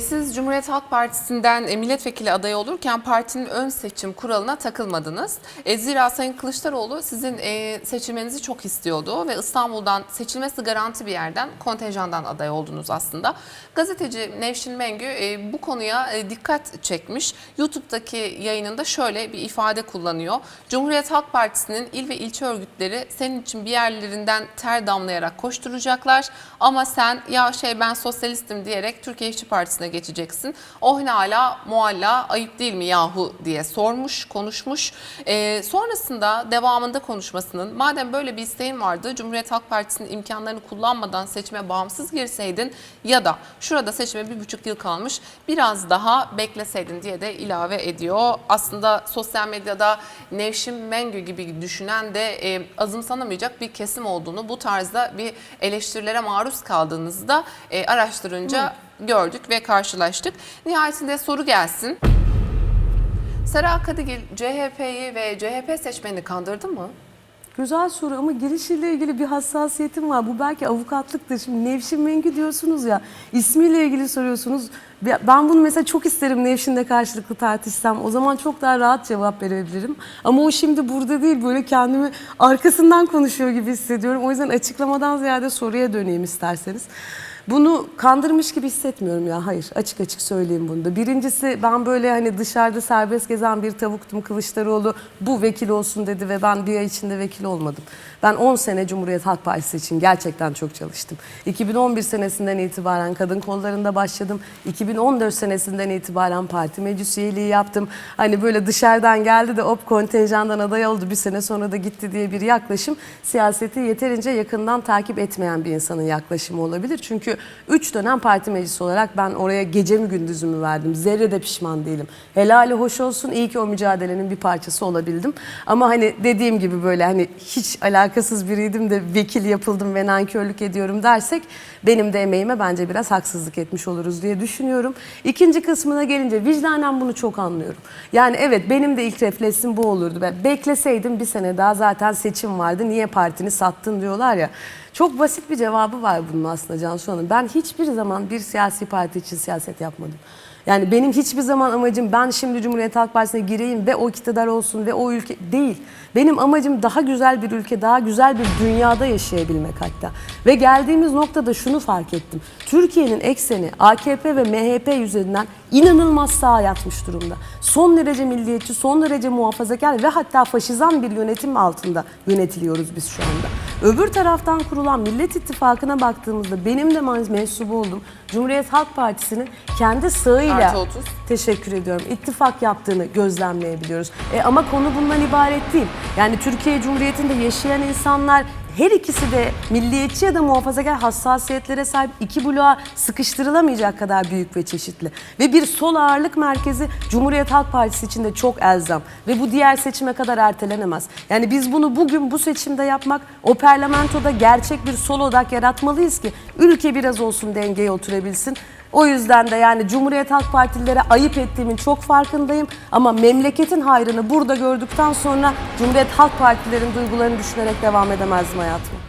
siz Cumhuriyet Halk Partisi'nden e, milletvekili adayı olurken partinin ön seçim kuralına takılmadınız. E, zira Sayın Kılıçdaroğlu sizin e, seçilmenizi çok istiyordu ve İstanbul'dan seçilmesi garanti bir yerden kontenjandan aday oldunuz aslında. Gazeteci Nevşin Mengü e, bu konuya e, dikkat çekmiş. YouTube'daki yayınında şöyle bir ifade kullanıyor. Cumhuriyet Halk Partisi'nin il ve ilçe örgütleri senin için bir yerlerinden ter damlayarak koşturacaklar ama sen ya şey ben sosyalistim diyerek Türkiye İşçi Partisi'ne geçeceksin. Oh ne hala mualla ayıp değil mi yahu diye sormuş, konuşmuş. Ee, sonrasında devamında konuşmasının madem böyle bir isteğin vardı Cumhuriyet Halk Partisi'nin imkanlarını kullanmadan seçime bağımsız girseydin ya da şurada seçime bir buçuk yıl kalmış biraz daha bekleseydin diye de ilave ediyor. Aslında sosyal medyada Nevşin Mengü gibi düşünen de e, azımsanamayacak bir kesim olduğunu bu tarzda bir eleştirilere maruz kaldığınızda e, araştırınca gördük ve karşılaştık. Nihayetinde soru gelsin. Sera Kadigil CHP'yi ve CHP seçmenini kandırdı mı? Güzel soru ama girişiyle ilgili bir hassasiyetim var. Bu belki avukatlıktır. Şimdi Nevşin Mengü diyorsunuz ya, ismiyle ilgili soruyorsunuz. Ben bunu mesela çok isterim Nevşin'le karşılıklı tartışsam. O zaman çok daha rahat cevap verebilirim. Ama o şimdi burada değil, böyle kendimi arkasından konuşuyor gibi hissediyorum. O yüzden açıklamadan ziyade soruya döneyim isterseniz. Bunu kandırmış gibi hissetmiyorum ya. Hayır açık açık söyleyeyim bunu da. Birincisi ben böyle hani dışarıda serbest gezen bir tavuktum. Kılıçdaroğlu bu vekil olsun dedi ve ben bir ay içinde vekil olmadım. Ben 10 sene Cumhuriyet Halk Partisi için gerçekten çok çalıştım. 2011 senesinden itibaren kadın kollarında başladım. 2014 senesinden itibaren parti meclis üyeliği yaptım. Hani böyle dışarıdan geldi de op kontenjandan aday oldu bir sene sonra da gitti diye bir yaklaşım siyaseti yeterince yakından takip etmeyen bir insanın yaklaşımı olabilir. Çünkü 3 dönem parti meclisi olarak ben oraya gecemi gündüzümü verdim. Zerre de pişman değilim. Helali hoş olsun iyi ki o mücadelenin bir parçası olabildim. Ama hani dediğim gibi böyle hani hiç alakasız biriydim de vekil yapıldım ve nankörlük ediyorum dersek benim de emeğime bence biraz haksızlık etmiş oluruz diye düşünüyorum. İkinci kısmına gelince vicdanen bunu çok anlıyorum. Yani evet benim de ilk refleksim bu olurdu. Ben bekleseydim bir sene daha zaten seçim vardı. Niye partini sattın diyorlar ya. Çok basit bir cevabı var bunun aslında Cansu Hanım. Ben hiçbir zaman bir siyasi parti için siyaset yapmadım. Yani benim hiçbir zaman amacım ben şimdi Cumhuriyet Halk Partisi'ne gireyim ve o iktidar olsun ve o ülke değil. Benim amacım daha güzel bir ülke, daha güzel bir dünyada yaşayabilmek hatta. Ve geldiğimiz noktada şunu fark ettim. Türkiye'nin ekseni AKP ve MHP yüzünden inanılmaz sağa yatmış durumda. Son derece milliyetçi, son derece muhafazakar ve hatta faşizan bir yönetim altında yönetiliyoruz biz şu anda. Öbür taraftan kurulan Millet İttifakı'na baktığımızda benim de mensubu olduğum Cumhuriyet Halk Partisi'nin kendi sağıyla Artı 30. teşekkür ediyorum. ittifak yaptığını gözlemleyebiliyoruz. E, ama konu bundan ibaret değil. Yani Türkiye Cumhuriyeti'nde yaşayan insanlar her ikisi de milliyetçi ya da muhafazakar hassasiyetlere sahip iki bloğa sıkıştırılamayacak kadar büyük ve çeşitli. Ve bir sol ağırlık merkezi Cumhuriyet Halk Partisi için de çok elzem. Ve bu diğer seçime kadar ertelenemez. Yani biz bunu bugün bu seçimde yapmak, o parlamentoda gerçek bir sol odak yaratmalıyız ki ülke biraz olsun dengeye oturabilsin. O yüzden de yani Cumhuriyet Halk Partililere ayıp ettiğimin çok farkındayım. Ama memleketin hayrını burada gördükten sonra Cumhuriyet Halk Partilerin duygularını düşünerek devam edemezdim hayatıma.